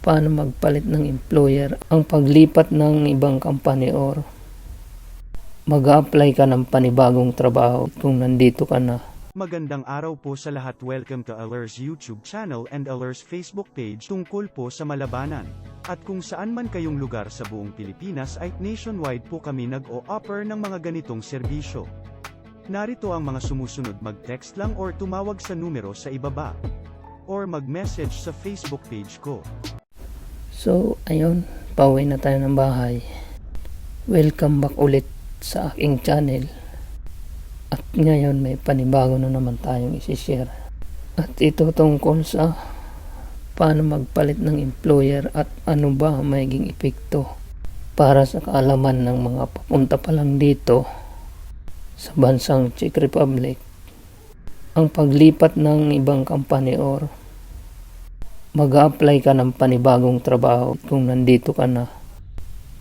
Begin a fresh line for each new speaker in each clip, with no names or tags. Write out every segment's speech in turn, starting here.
paano magpalit ng employer, ang paglipat ng ibang company or mag apply ka ng panibagong trabaho kung nandito ka na.
Magandang araw po sa lahat. Welcome to Alers YouTube channel and Alers Facebook page tungkol po sa malabanan. At kung saan man kayong lugar sa buong Pilipinas ay nationwide po kami nag-o-offer ng mga ganitong serbisyo. Narito ang mga sumusunod mag-text lang or tumawag sa numero sa ibaba. Or mag-message sa Facebook page ko.
So, ayun, pauwi na tayo ng bahay. Welcome back ulit sa aking channel. At ngayon may panibago na naman tayong isishare. At ito tungkol sa paano magpalit ng employer at ano ba magiging epekto para sa kaalaman ng mga papunta pa lang dito sa bansang Czech Republic. Ang paglipat ng ibang company or mag apply ka ng panibagong trabaho kung nandito ka na.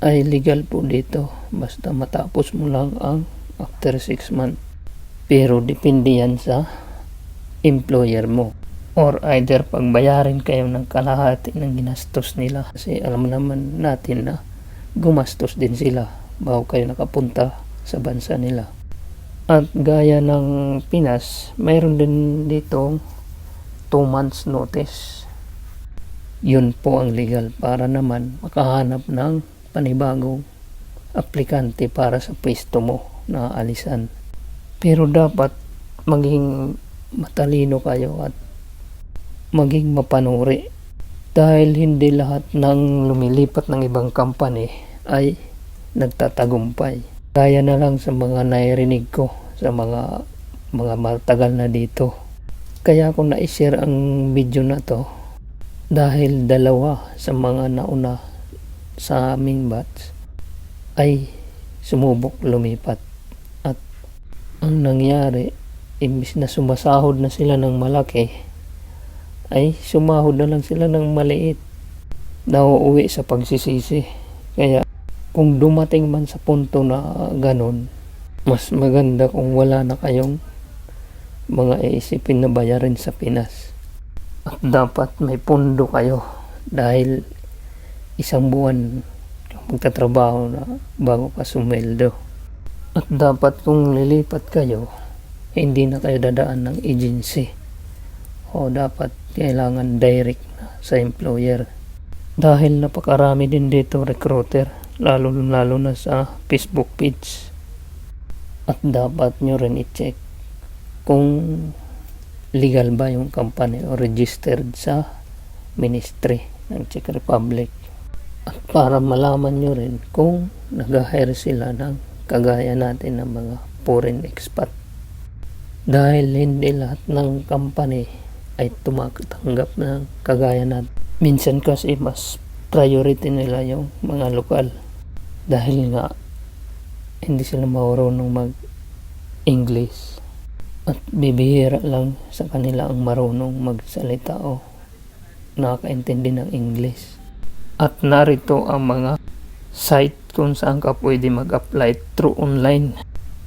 Ay legal po dito. Basta matapos mo lang ang after 6 months. Pero depende yan sa employer mo. Or either pagbayarin kayo ng kalahati ng ginastos nila. Kasi alam naman natin na gumastos din sila bago kayo nakapunta sa bansa nila. At gaya ng Pinas mayroon din dito 2 months notice yun po ang legal para naman makahanap ng panibagong aplikante para sa pwesto mo na alisan. Pero dapat maging matalino kayo at maging mapanuri dahil hindi lahat ng lumilipat ng ibang company ay nagtatagumpay. Kaya na lang sa mga nairinig ko sa mga mga matagal na dito. Kaya ko na-share ang video na to dahil dalawa sa mga nauna sa aming batch ay sumubok lumipat. At ang nangyari imbis na sumasahod na sila ng malaki ay sumahod na lang sila ng maliit. Nauuwi sa pagsisisi. Kaya kung dumating man sa punto na ganon mas maganda kung wala na kayong mga iisipin na bayarin sa Pinas at dapat may pundo kayo dahil isang buwan magtatrabaho na bago ka sumeldo. At dapat kung lilipat kayo, hindi na kayo dadaan ng agency. O dapat kailangan direct na sa employer. Dahil napakarami din dito recruiter, lalo lalo na sa Facebook page. At dapat nyo rin i-check kung legal ba yung company o registered sa ministry ng Czech Republic. At para malaman nyo rin kung nag-hire sila ng kagaya natin ng mga foreign expat. Dahil hindi lahat ng company ay tumatanggap ng kagaya natin. Minsan kasi mas priority nila yung mga lokal. Dahil nga hindi sila marunong mag-English at bibihira lang sa kanila ang marunong magsalita o nakakaintindi ng English. At narito ang mga site kung saan ka pwede mag-apply through online.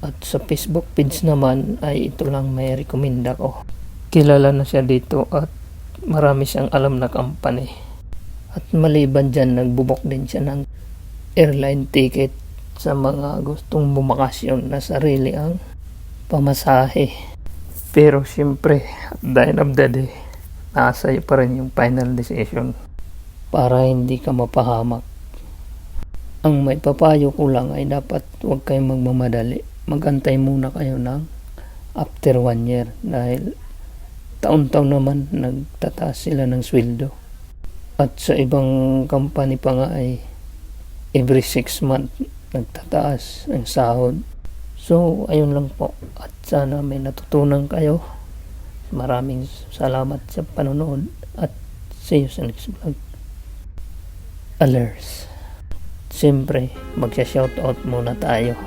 At sa Facebook page naman ay ito lang may recommend ako. Kilala na siya dito at marami siyang alam na company. At maliban dyan, nagbubok din siya ng airline ticket sa mga gustong bumakasyon na sarili ang pamasahe. Pero siyempre, at the end of the day, nasa iyo pa rin yung final decision para hindi ka mapahamak. Ang may papayo ko lang ay dapat huwag kayong magmamadali. Magantay muna kayo ng after one year dahil taon-taon naman nagtataas sila ng sweldo. At sa ibang company pa nga ay every 6 month nagtataas ang sahod. So, ayun lang po. At sana may natutunan kayo. Maraming salamat sa panonood at see you sa next vlog. Alers. Siyempre, magsha-shoutout muna tayo